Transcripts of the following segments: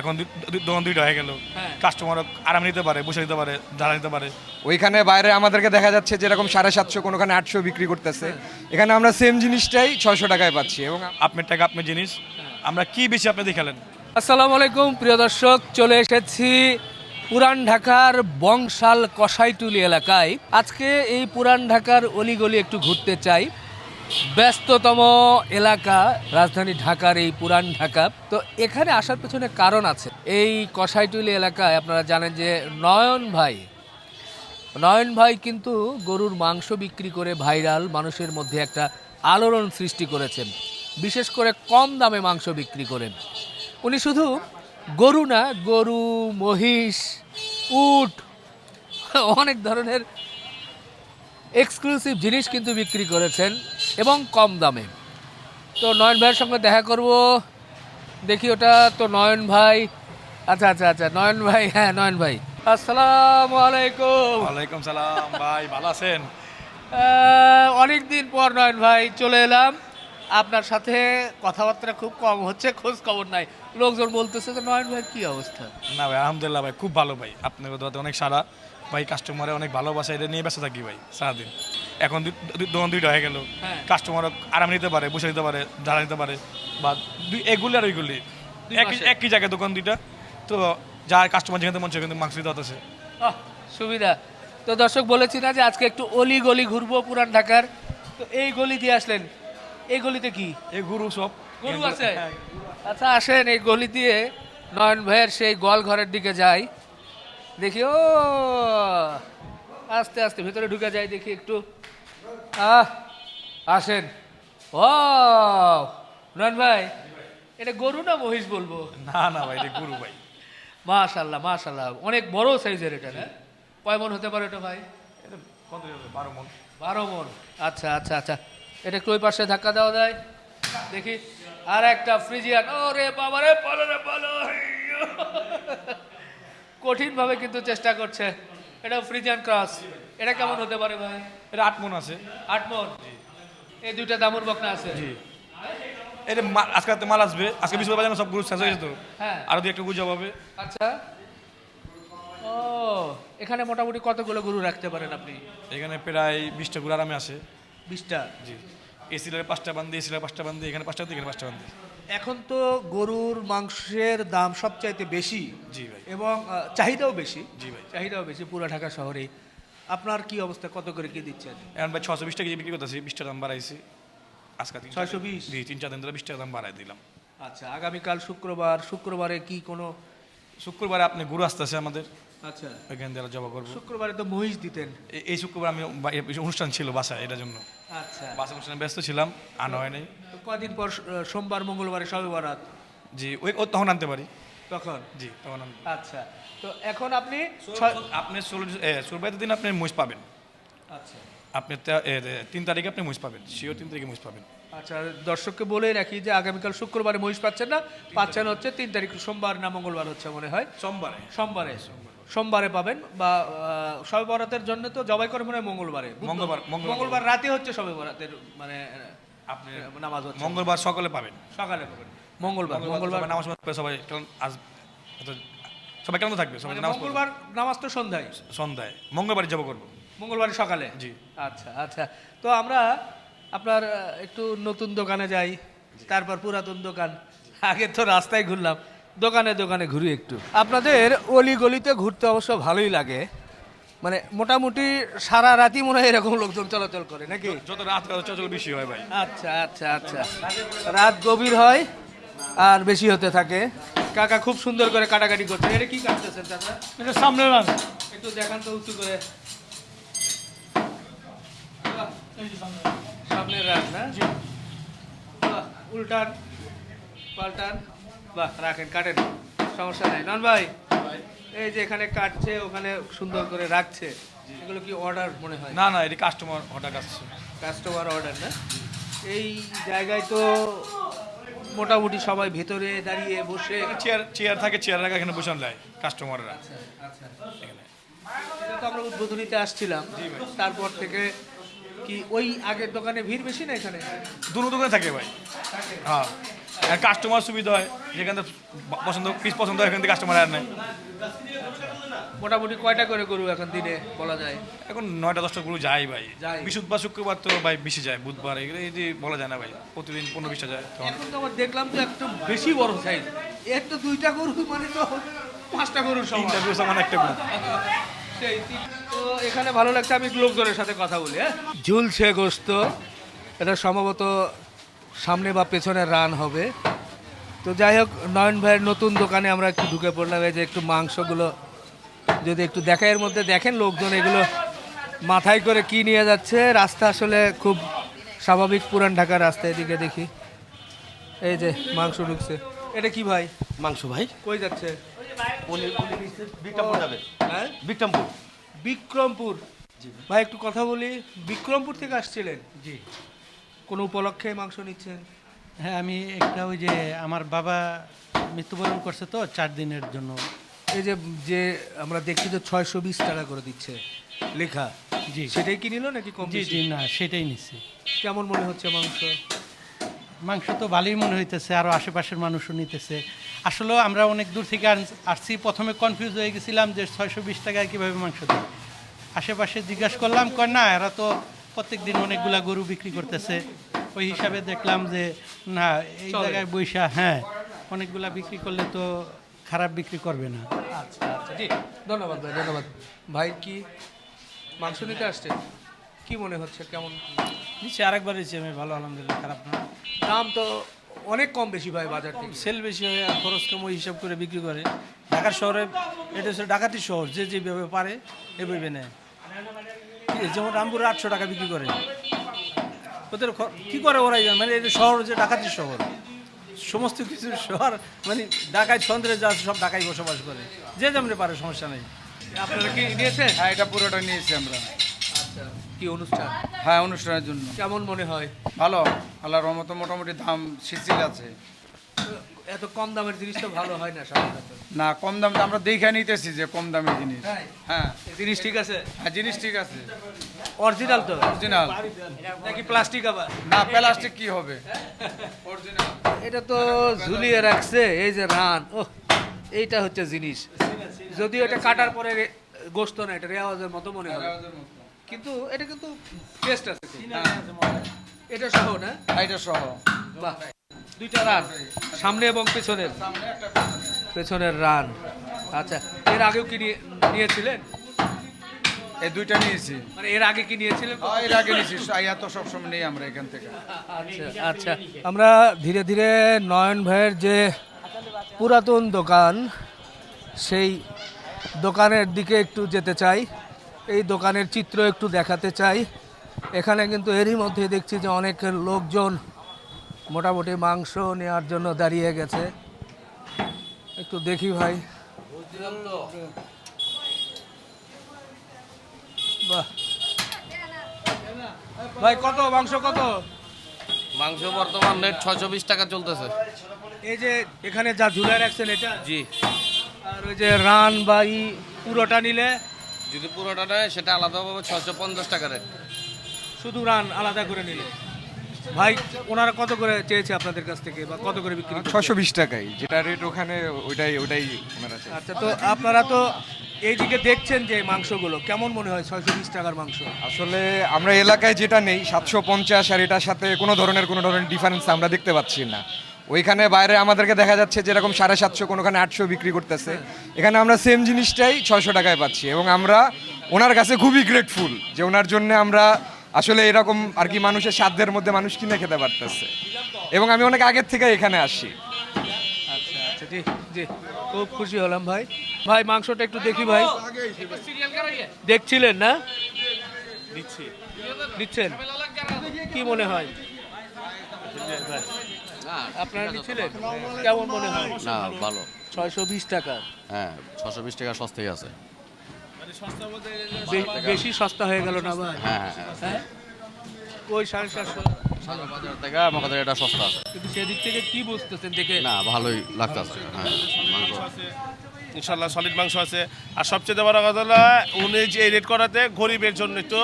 এখন দোকান দুইটা হয়ে গেল। হ্যাঁ। কাস্টমার আরাম নিতে পারে বসে নিতে পারে দাঁড়া নিতে পারে। ওইখানে বাইরে আমাদেরকে দেখা যাচ্ছে যেরকম সাড়ে সাতশো কোনোখানে আটশো বিক্রি করতেছে। এখানে আমরা সেম জিনিসটাই ছয়শো টাকায় পাচ্ছি এবং আপনার টাকা আপনার জিনিস আমরা কি বেশি আপনি দেখালেন? আসসালামু আলাইকুম প্রিয় দর্শক চলে এসেছি পুরান ঢাকার বংশাল কসাইটুলি এলাকায়। আজকে এই পুরান ঢাকার অলিগলি একটু ঘুরতে চাই। ব্যস্ততম এলাকা, রাজধানী ঢাকার এই পুরান ঢাকা। তো এখানে আসার পেছনে কারণ আছে। এই কসাইটুলি এলাকায় আপনারা জানেন যে নয়ন ভাই নয়ন ভাই কিন্তু গরুর মাংস বিক্রি করে ভাইরাল, মানুষের মধ্যে একটা আলোড়ন সৃষ্টি করেছেন। বিশেষ করে কম দামে মাংস বিক্রি করেন। উনি শুধু গরু না, গরু, মহিষ, উট, অনেক ধরনের এক্সক্লুসিভ জিনিস কিন্তু বিক্রি করেছেন। এবং কম দামে। তো নয়ন ভাইয়ের সঙ্গে দেখা করব। দেখি ওটা তো নয়ন ভাই। আচ্ছা আচ্ছা আচ্ছা নয়ন ভাই হ্যাঁ নয়ন ভাই। আসসালামু আলাইকুম। ওয়ালাইকুম সালাম ভাই ভালো আছেন? অনেক দিন পর নয়ন ভাই চলে এলাম। আপনার সাথে কথাবার্তা খুব কম হচ্ছে খোঁজ খবর নাই। লোকজন বলতেছে যে নয়ন ভাই কি অবস্থা? না ভাই আলহামদুলিল্লাহ ভাই খুব ভালো ভাই। আপনার কথা অনেক সারা। ভাই কাস্টমারে অনেক ভালোবাসা এটা নিয়ে ব্যস্ত থাকি ভাই সারাদিন। এখন দোকান দুইটা হয়ে গেল। হ্যাঁ। কাস্টমার আরাম নিতে পারে বসে নিতে পারে দাঁড়া নিতে পারে বা এগুলি আর ওইগুলি। একই জায়গায় দোকান দুইটা। তো যার কাস্টমার যেখানে মন সেখানে মাংস দিতে হতেছে। সুবিধা। তো দর্শক বলেছি না যে আজকে একটু অলি গলি ঘুরবো পুরান ঢাকার। তো এই গলি দিয়ে আসলেন। এই গলিতে কি? এই গুরু সব। গরু আছে? হ্যাঁ। আচ্ছা আসেন এই গলি দিয়ে। নয়ন ভাইয়ের সেই গোয়াল ঘরের দিকে যাই। দেখি ও! আস্তে আস্তে ভেতরে ঢুকে যাই দেখি একটু। আহ আসেন। ও নয়ন ভাই এটা গরু না মহিষ বলব? না না ভাই এটা গুরু ভাই। মাশাল্লাহ মাশাল্লাহ অনেক বড় সাইজের এটা না? কয় মন হতে পারে এটা ভাই? এটা কত বারো মন। বারো মন আচ্ছা আচ্ছা আচ্ছা। এটা একটু ওই পাশে ধাক্কা দেওয়া যায়। দেখি আর একটা ফ্রিজিয়ান। ও রে বাবা রে বলো রে বলো কঠিন ভাবে কিন্তু চেষ্টা করছে। এটা ফ্রিজিয়ান ক্রস এটা কেমন হতে পারে ভাই? এটা আট মন আছে। আট মন? এই দুইটা দামুর বকনা আছে। জি। এটা আজকে রাতে মাল আসবে। আজকে বিশ বাজার সব গুরু শেষ হয়ে যেত। হ্যাঁ। আরও দুই একটা গুজব হবে। আচ্ছা। ও এখানে মোটামুটি কতগুলো গরু রাখতে পারেন আপনি? এখানে প্রায় বিশটা গুরু আরামে আসে বিশটা? জি। এই সিলারে পাঁচটা বান্ধি এই পাঁচটা বান্ধি এখানে পাঁচটা বান্ধি এখানে পাঁচটা বান্ধি এখন তো গরুর মাংসের দাম সবচাইতে বেশি জি ভাই। এবং চাহিদাও বেশি। জি ভাই। চাহিদাও বেশি পুরো ঢাকা শহরে। আপনার কি অবস্থা? কত করে কি দিচ্ছেন এখন ভাই ছশো বিশ টাকা কেজি বিক্রি করতেছি বিশটা দাম বাড়াইছি। আজকে ছয়শো বিশ? জি তিন চার দিন ধরে বিশ টাকা দাম বাড়াই দিলাম। আচ্ছা আগামীকাল শুক্রবার শুক্রবারে কি কোনো শুক্রবারে আপনি গুরু আসতেছে আমাদের। আচ্ছা। ওইখান দিয়ে জবা করব। শুক্রবারে তো মহিষ দিতেন। এই শুক্রবার আমি অনুষ্ঠান ছিল বাসায় এটার জন্য। আচ্ছা। বাসা অনুষ্ঠানে ব্যস্ত ছিলাম আনা হয় নাই। তো কদিন পর সোমবার মঙ্গলবারে সবে বরাত? জি ওই ও তখন আনতে পারি। তখন? জি তখন আচ্ছা। তো এখন আপনি আপনি ষোলো সুরবাইতের দিন আপনি মহিষ পাবেন। আচ্ছা। আপনি তিন তারিখে আপনি মহিষ পাবেন শিওর তিন তারিখে মহিষ পাবেন। আচ্ছা দর্শককে বলে রাখি যে আগামীকাল শুক্রবারে মহিষ পাচ্ছেন না পাচ্ছেন হচ্ছে তিন তারিখ সোমবার না মঙ্গলবার হচ্ছে মনে হয়? সোমবারে। সোমবারে। সোমবারে। পাবেন বা সবে বরাতের জন্য তো জবাই করে মনে হয় মঙ্গলবারে মঙ্গলবার, মঙ্গলবার। রাতে হচ্ছে সবে বরাতের মানে আপনি নামাজ হচ্ছে। মঙ্গলবার সকালে পাবেন। সকালে পাবেন। মঙ্গলবার মঙ্গলবার নামাজ পড়বে, সবাই কেমন আজ সবাই থাকবে? সবাই মানে নামাজ মঙ্গলবার নামাজ তো সন্ধ্যায়। সন্ধ্যায়। মঙ্গলবার যাব করব। মঙ্গলবার সকালে? জি। আচ্ছা আচ্ছা। তো আমরা আপনার একটু নতুন দোকানে যাই তারপর পুরাতন দোকান। আগে তো রাস্তায় ঘুরলাম। দোকানে দোকানে ঘুরি একটু। আপনাদের অলি গলিতে ঘুরতে অবশ্য ভালোই লাগে। মানে মোটামুটি সারা রাতই মনে হয় এরকম লোকজন চলাচল করে নাকি? যত রাত চলাচল বেশি হয় ভাই। আচ্ছা আচ্ছা আচ্ছা। রাত গভীর হয় আর বেশি হতে থাকে। কাকা খুব সুন্দর করে কাটাকাটি করছে। এটা কি কাটতেছেন চাচা? এটা সামনে রান একটু দেখান তো উঁচু করে। সামনের রাত। না? উল্টান পাল্টান। বাহ রাখেন কাটেন। সমস্যা নাই। নন ভাই এই যে এখানে কাটছে ওখানে সুন্দর করে রাখছে এগুলো কি অর্ডার মনে হয়? না না এটি কাস্টমার অর্ডার আসছে কাস্টমার অর্ডার না? এই জায়গায় তো মোটামুটি সবাই ভেতরে দাঁড়িয়ে বসে চেয়ার চেয়ার থাকে চেয়ার রাখা এখানে বসান দেয় কাস্টমাররা আচ্ছা আচ্ছা। এটা তো আমরা উদ্বোধনীতে আসছিলাম। তারপর থেকে কি ওই আগের দোকানে ভিড় বেশি না এখানে? দুটো দোকানে থাকে ভাই। হ্যাঁ। কাস্টমার সুবিধা হয়। যেখানে পছন্দ পিস পছন্দ হয় এখান থেকে কাস্টমার আর নেয়। মোটামুটি কয়টা করে গরু এখন দিনে বলা যায়? এখন নয়টা দশটা গরু যায় ভাই। যায়। বৃহস্পতিবার শুক্রবার তো ভাই বেশি যায় বুধবার এগুলো এই যে বলা যায় না ভাই। প্রতিদিন পনেরো বিশটা যায়। এখন তো আবার দেখলাম তো একটু বেশি বড় সাইজ একটা দুইটা গরু মানে তো পাঁচটা গরুর সমান। তিনটা গরু সমান একটা গরু। সেই তো এখানে ভালো লাগছে আমি লোকজনের সাথে কথা বলি হ্যাঁ? ঝুলছে গোস্ত। এটা সম্ভবত সামনে বা পেছনে রান হবে। তো যাই হোক নয়ন ভাইয়ের নতুন দোকানে আমরা একটু ঢুকে পড়লাম এই যে একটু মাংসগুলো যদি একটু দেখা এর মধ্যে দেখেন লোকজন এগুলো মাথায় করে কি নিয়ে যাচ্ছে। রাস্তা আসলে খুব স্বাভাবিক পুরান ঢাকার রাস্তা এদিকে দেখি। এই যে মাংস ঢুকছে। এটা কি ভাই? মাংস ভাই। কই যাচ্ছে? বিক্রমপুর যাবে। হ্যাঁ? বিক্রমপুর। বিক্রমপুর? ভাই একটু কথা বলি বিক্রমপুর থেকে আসছিলেন? জি। কোন উপলক্ষে মাংস নিচ্ছেন? হ্যাঁ আমি একটা ওই যে আমার বাবা মৃত্যুবরণ করছে তো চার দিনের জন্য। এই যে যে আমরা দেখছি যে ছয়শো বিশ টাকা করে দিচ্ছে লেখা জি। সেটাই কি নিল নাকি কম জি জি না সেটাই নিচ্ছি। কেমন মনে হচ্ছে মাংস? মাংস তো ভালোই মনে হইতেছে আরও আশেপাশের মানুষও নিতেছে। আসলেও আমরা অনেক দূর থেকে আসছি প্রথমে কনফিউজ হয়ে গেছিলাম যে ছয়শো বিশ টাকায় কীভাবে মাংস দেয়। আশেপাশে জিজ্ঞাসা করলাম কয় না এরা তো প্রত্যেক দিন অনেকগুলা গরু বিক্রি করতেছে। ওই হিসাবে দেখলাম যে না এই জায়গায় বৈশা হ্যাঁ অনেকগুলা বিক্রি করলে তো খারাপ বিক্রি করবে না। আচ্ছা আচ্ছা। জি ধন্যবাদ ভাই ধন্যবাদ। ভাই কি মাংস নিতে আসছে? কি মনে হচ্ছে কেমন? নিচে আরেকবার এসেছি আমি ভালো আলহামদুলিল্লাহ খারাপ না। দাম তো অনেক কম বেশি ভাই বাজার থেকে। সেল বেশি হয় আর খরচ কম ওই হিসাব করে বিক্রি করে। ঢাকার শহরে এটা হচ্ছে ডাকাতি শহর যে যেভাবে পারে এভাবে নেয়। কি- যেমন রামপুরে আটশো টাকা বিক্রি করে। ওদের কি করে ওরাই মানে এটা শহর যে ডাকাতির শহর সমস্ত কিছু শহর মানে ঢাকায় ছন্দ্রে যা আছে সব ঢাকায় বসবাস করে। যে যেমন পারে সমস্যা নেই। আপনারা কি নিয়েছেন? হ্যাঁ এটা পুরোটা নিয়েছি আমরা। আচ্ছা কি অনুষ্ঠান? হ্যাঁ অনুষ্ঠানের জন্য। কেমন মনে হয়? ভালো আল্লাহ রহমত মোটামুটি দাম শিথিল আছে। এত কম দামের জিনিস তো ভালো হয় না সাধারণত। না কম দাম আমরা দেখে নিতেছি যে কম দামের জিনিস। হ্যাঁ। জিনিস ঠিক আছে? হ্যাঁ জিনিস ঠিক আছে। অরিজিনাল তো? অরিজিনাল নাকি প্লাস্টিক আবার? না প্লাস্টিক কি হবে? অরিজিনাল এটা তো ঝুলিয়ে রাখছে এই যে রান। ও এইটা হচ্ছে জিনিস। যদিও এটা কাটার পরে গোস্ত না এটা রেওয়াজের মতো মনে হয়। কিন্তু এটা কিন্তু টেস্ট আছে। খুব। এটা সহ না? এটা সহ। বাহ। দুইটা রান সামনে এবং পেছনের। পেছনের রান। আচ্ছা এর আগেও কি নিয়ে- নিয়েছিলেন? এই দুইটা নিয়েছি। মানে এর আগে কি নিয়েছিলেন হ্যাঁ, এর আগে নিয়েছি। আইয়া তো সবসময় নেই আমরা এখান থেকে। আচ্ছা আচ্ছা। আমরা ধীরে ধীরে নয়ন ভাইয়ের যে পুরাতন দোকান সেই দোকানের দিকে একটু যেতে চাই। এই দোকানের চিত্র একটু দেখাতে চাই। এখানে কিন্তু এরই মধ্যে দেখছি যে অনেক লোকজন মোটামুটি মাংস নেওয়ার জন্য দাঁড়িয়ে গেছে। একটু দেখি ভাই। বাহ। ভাই কত? মাংস কত? মাংস বর্তমান রেট ছয়শো বিশ টাকা চলতেছে। এই যে এখানে যা ঝুলে রাখছেন এটা? জি। আর ওই যে রান বা ই পুরোটা নিলে? যদি পুরোটা নেয় সেটা আলাদাভাবে ছশো পঞ্চাশ টাকা রেট শুধু রান আলাদা করে নিলে? ভাই ওনারা কত করে চেয়েছে আপনাদের কাছ থেকে বা কত করে বিক্রি ছশো বিশ টাকাই যেটা রেট ওখানে ওইটাই ওইটাই ওনারা চাই। আচ্ছা তো আপনারা তো এইদিকে দেখছেন যে মাংসগুলো কেমন মনে হয় ছয়শো বিশ টাকার মাংস? আসলে আমরা এলাকায় যেটা নেই সাতশো পঞ্চাশ আর এটার সাথে কোনো ধরনের কোনো ধরনের ডিফারেন্স আমরা দেখতে পাচ্ছি না। ওইখানে বাইরে আমাদেরকে দেখা যাচ্ছে যেরকম সাড়ে সাতশো কোনোখানে আটশো বিক্রি করতেছে। এখানে আমরা সেম জিনিসটাই ছয়শো টাকায় পাচ্ছি এবং আমরা ওনার কাছে খুবই গ্রেটফুল যে ওনার জন্য আমরা আসলে এরকম আর কি মানুষের সাধ্যের মধ্যে মানুষ কিনে খেতে পারতেছে। এবং আমি অনেক আগের থেকে এখানে আসি। আচ্ছা আচ্ছা জি জি। খুব খুশি হলাম ভাই। ভাই মাংসটা একটু দেখি ভাই। দেখছিলেন না? দিচ্ছেন? কি মনে হয়? আপনারা নিচ্ছিলেন কেমন মনে হয়? না ভালো। ছয়শো বিশ টাকা। হ্যাঁ ছশো বিশ টাকা সস্তায় আছে। বেশি সস্তা হয়ে গেল না? ভাই হ্যাঁ হ্যাঁ হ্যাঁ ওই সাড়ে চারশো। সাদা বাজার থেকে আমাদের এটা সস্তা আছে। কিন্তু সেদিক থেকে কি বুঝতেছেন দেখে? না ভালোই লাগতেছে হ্যাঁ মাংস ইনশাল্লাহ সলিড মাংস আছে। আর সবচেয়ে বড় কথা হলো উনি যে এই রেট করাতে গরিবের জন্য একটু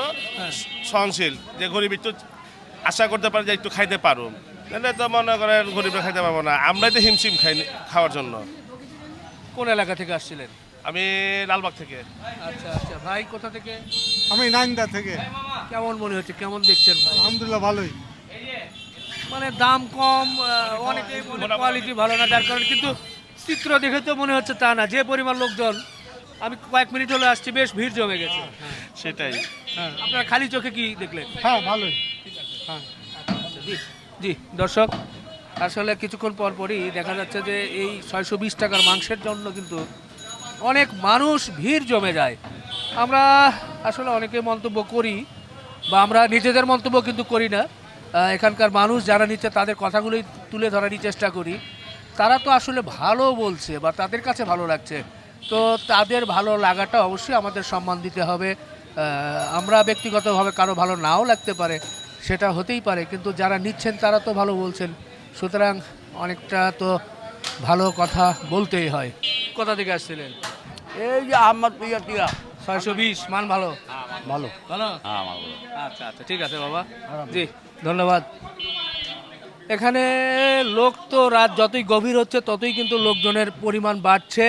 সহনশীল। যে গরিব একটু আশা করতে পারে যে একটু খাইতে পারো তাহলে তো মনে করেন গরিবরা খাইতে পারব না। আমরাই তো হিমশিম খাই খাওয়ার জন্য। কোন এলাকা থেকে আসছিলেন? আমি লালবাগ থেকে। আচ্ছা আচ্ছা। ভাই কোথা থেকে? আমি নাইন্দা থেকে। কেমন মনে হচ্ছে? কেমন দেখছেন ভাই? আলহামদুলিল্লাহ ভালোই। মানে দাম কম অনেকেই কোয়ালিটি ভালো না যার কারণে কিন্তু চিত্র দেখে তো মনে হচ্ছে তা না। যে পরিমাণ লোকজন আমি কয়েক মিনিট হলে আসছি বেশ ভিড় জমে গেছে। সেটাই। হ্যাঁ আপনার খালি চোখে কি দেখলেন? হ্যাঁ ভালোই। জি জি দর্শক আসলে কিছুক্ষণ পর পরই দেখা যাচ্ছে যে এই ছয়শো বিশ টাকার মাংসের জন্য কিন্তু অনেক মানুষ ভিড় জমে যায়। আমরা আসলে অনেকে মন্তব্য করি বা আমরা নিজেদের মন্তব্য কিন্তু করি না। এখানকার মানুষ যারা নিচ্ছে তাদের কথাগুলোই তুলে ধরারই চেষ্টা করি। তারা তো আসলে ভালো বলছে বা তাদের কাছে ভালো লাগছে। তো তাদের ভালো লাগাটা অবশ্যই আমাদের সম্মান দিতে হবে। আমরা ব্যক্তিগতভাবে কারও ভালো নাও লাগতে পারে, সেটা হতেই পারে। কিন্তু যারা নিচ্ছেন তারা তো ভালো বলছেন। সুতরাং অনেকটা তো ভালো কথা বলতেই হয়। কোথা থেকে আসছিলেন? এই যে আহমদ পিয়া টিয়া। ছয়শো বিশ মান ভালো? ভালো। ভালো? হ্যাঁ ভালো। আচ্ছা আচ্ছা ঠিক আছে বাবা। জি ধন্যবাদ। এখানে লোক তো রাত যতই গভীর হচ্ছে ততই কিন্তু লোকজনের পরিমাণ বাড়ছে।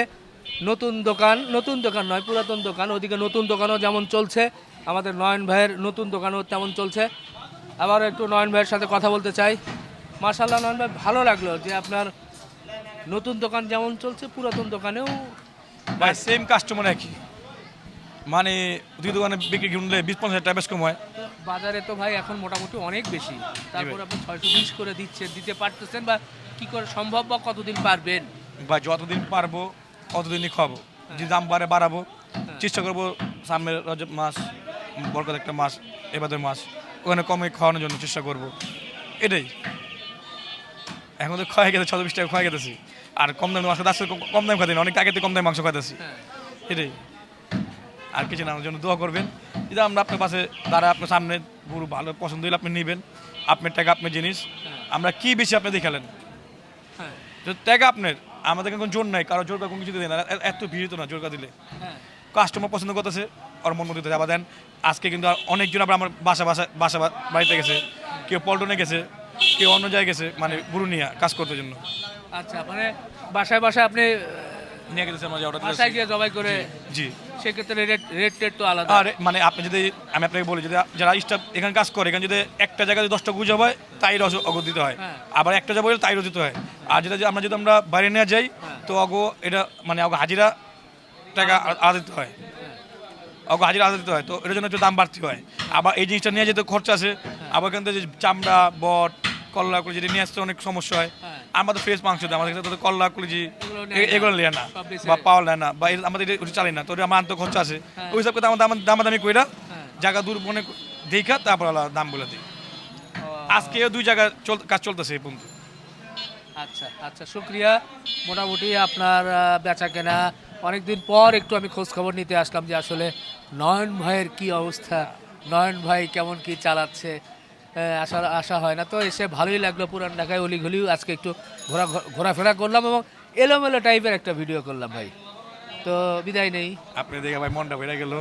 নতুন দোকান নতুন দোকান নয় পুরাতন দোকান ওদিকে নতুন দোকানও যেমন চলছে আমাদের নয়ন ভাইয়ের নতুন দোকানও তেমন চলছে। আবার একটু নয়ন ভাইয়ের সাথে কথা বলতে চাই। মার্শাল্লাহ নয়ন ভাই ভালো লাগল যে আপনার নতুন দোকান যেমন চলছে পুরাতন দোকানেও ভাই সেম কাস্টমার একই। মানে দুই দোকানে বিক্রি কিনলে বিশ পঞ্চাশ হাজার টাকা বেশ কম হয়। বাজারে তো ভাই এখন মোটামুটি অনেক বেশি। তারপর আপনি ছয়শো বিশ করে দিচ্ছেন দিতে পারতেছেন বা কি করে সম্ভব বা কতদিন পারবেন? বা যতদিন পারব ততদিনই খাব। যে দাম বাড়ে বাড়াবো। চেষ্টা করব সামনের রজব মাস বরকত একটা মাস এবাদের মাস ওখানে কমে খাওয়ানোর জন্য চেষ্টা করব। এটাই। এখন তো খাওয়া গেছে ছশো বিশ টাকা খাওয়া গেতেছি আর কম দামে মাংস আসলে কম দাম খাতে অনেক আগে থেকে কম দামে মাংস খাইতেছি এটাই। আর কিছু না আমার জন্য দোয়া করবেন। যদি আমরা আপনার পাশে দাঁড়া আপনার সামনে গরু ভালো পছন্দ হলে আপনি নেবেন। আপনার টাকা আপনার জিনিস। আমরা কি বেশি আপনি দেখালেন হ্যাঁ। যদি টাকা আপনার আমাদের কোনো জোর নাই কারও জোর কোনো কিছু দেয় না। এত ভিড় তো না জোর করে দিলে। হ্যাঁ। কাস্টমার পছন্দ করতেছে আর মন মতো যাবা দেন। আজকে কিন্তু আর অনেকজন আবার আমার বাসা বাসা বাসা বাড়িতে গেছে। কেউ পল্টনে গেছে কেউ অন্য জায়গায় গেছে মানে গুরু নিয়ে কাজ করতে জন্য। আচ্ছা মানে বাসায় বাসায় আপনি নিয়ে গেছে আমার order বাসায় গিয়ে জবাই করে জি সেক্ষেত্রে রেট রেট টেট তো আলাদা। আর মানে আপনি যদি আমি আপনাকে বলি যদি যারা স্টাফ এখানে কাজ করে এখানে যদি একটা জায়গায় যদি দশটা গুজব হয় তাই রস অগত দিতে হয়। হ্যাঁ। আবার একটা জায়গায় তাই রস দিতে হয়। আর যেটা আমরা যদি আমরা বাইরে নিয়ে যাই হ্যাঁ। তো অগ এটা মানে অগ হাজিরা টাকা আলাদা। দিতে হয়। অগ হাজিরা আলাদা দিতে হয় তো এটার জন্য একটু দাম বাড়তি হয়। আবার এই জিনিসটা নিয়ে যেতে খরচা আছে। হ্যাঁ। আবার যে চামড়া বট কল্লা করে যেটা নিয়ে আসতে অনেক সমস্যা হয়। হ্যাঁ। তো ফ্রেশ মাংস দেয় আমাদের কাছে তো কল্লা কলিজি এগুলো নেয় না। বা পাওয়া নেয় না বা আমাদের এটা- ওটা চালাই না তো আমার আনতে খরচা আছে হ্যাঁ। ওই সব কথা আমাদের দামাদামি কইরা হ্যাঁ। জায়গা দূর মনে দেখা তারপর দাম বলে দিই আজকে দুই জায়গা কাজ চলতেছে এই পর্যন্ত আচ্ছা আচ্ছা শুক্রিয়া মোটামুটি আপনার বেচা কেনা অনেকদিন পর একটু আমি খোঁজ খবর নিতে আসলাম যে আসলে নয়ন ভাইয়ের কি অবস্থা নয়ন ভাই কেমন কি চালাচ্ছে আশা আশা হয় না। তো এসে ভালোই লাগল পুরান ঢাকায় অলিগলিও আজকে একটু ঘোরা ঘোরাফেরা করলাম এবং এলোমেলো টাইপের একটা ভিডিও করলাম ভাই। তো বিদায় নেই। আপনি দেখে ভাই মনটা বেড়ে গেল।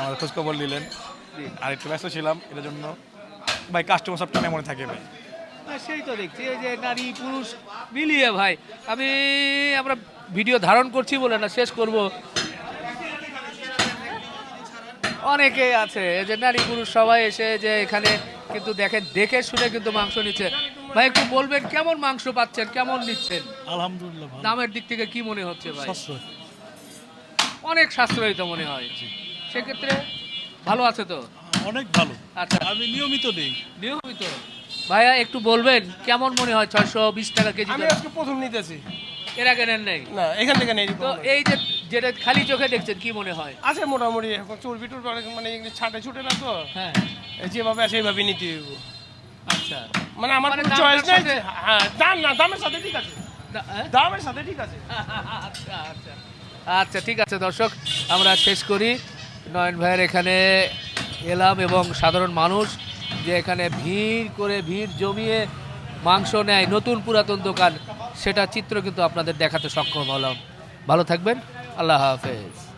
আমার খোঁজ খবর নিলেন আর একটু ব্যস্ত ছিলাম এটার জন্য ভাই কাস্টমার সব টাইমে মনে থাকে ভাই। সেই তো দেখছি এই যে নারী পুরুষ মিলিয়ে ভাই। আমি আমরা ভিডিও ধারণ করছি বলে না শেষ করব। অনেকে আছে এই যে নারী পুরুষ সবাই এসে যে এখানে কিন্তু দেখেন দেখে শুনে কিন্তু মাংস নিচ্ছে। ভাই একটু বলবেন কেমন মাংস পাচ্ছেন? কেমন নিচ্ছেন? আলহামদুলিল্লাহ ভালো। দামের দিক থেকে কি মনে হচ্ছে ভাই? সাশ্রয়। অনেক সাশ্রয়ী তো মনে হয়। সেক্ষেত্রে ভালো আছে তো? অনেক ভালো। আচ্ছা। আমি নিয়মিত নেই। নিয়মিত? ভাইয়া একটু বলবেন কেমন মনে হয় ছয়শো বিশ টাকা কেজি আমি আজকে প্রথম নিতেছি। এর আগে নেন নাই। না এখান থেকে নেই তো এই যে যেটা খালি চোখে দেখছেন কি মনে হয়? আছে মোটামুটি এখন চর্বি অনেক মানে ছাটে ছুটে না তো? হ্যাঁ। যেভাবে আছে এইভাবে নিতে হইব। আচ্ছা। মানে আমার মানে কোনো চয়েস নেই। হ্যাঁ দাম না দামের সাথে ঠিক আছে। হ্যাঁ? দামের সাথে ঠিক আছে। আচ্ছা আচ্ছা। আচ্ছা ঠিক আছে দর্শক আমরা শেষ করি। নয়ন ভাইয়ের এখানে এলাম এবং সাধারণ মানুষ যে এখানে ভিড় করে ভিড় জমিয়ে মাংস নেয়। নতুন পুরাতন দোকান। সেটা চিত্র কিন্তু আপনাদের দেখাতে সক্ষম হলাম। ভালো থাকবেন। আল্লাহ হাফেজ।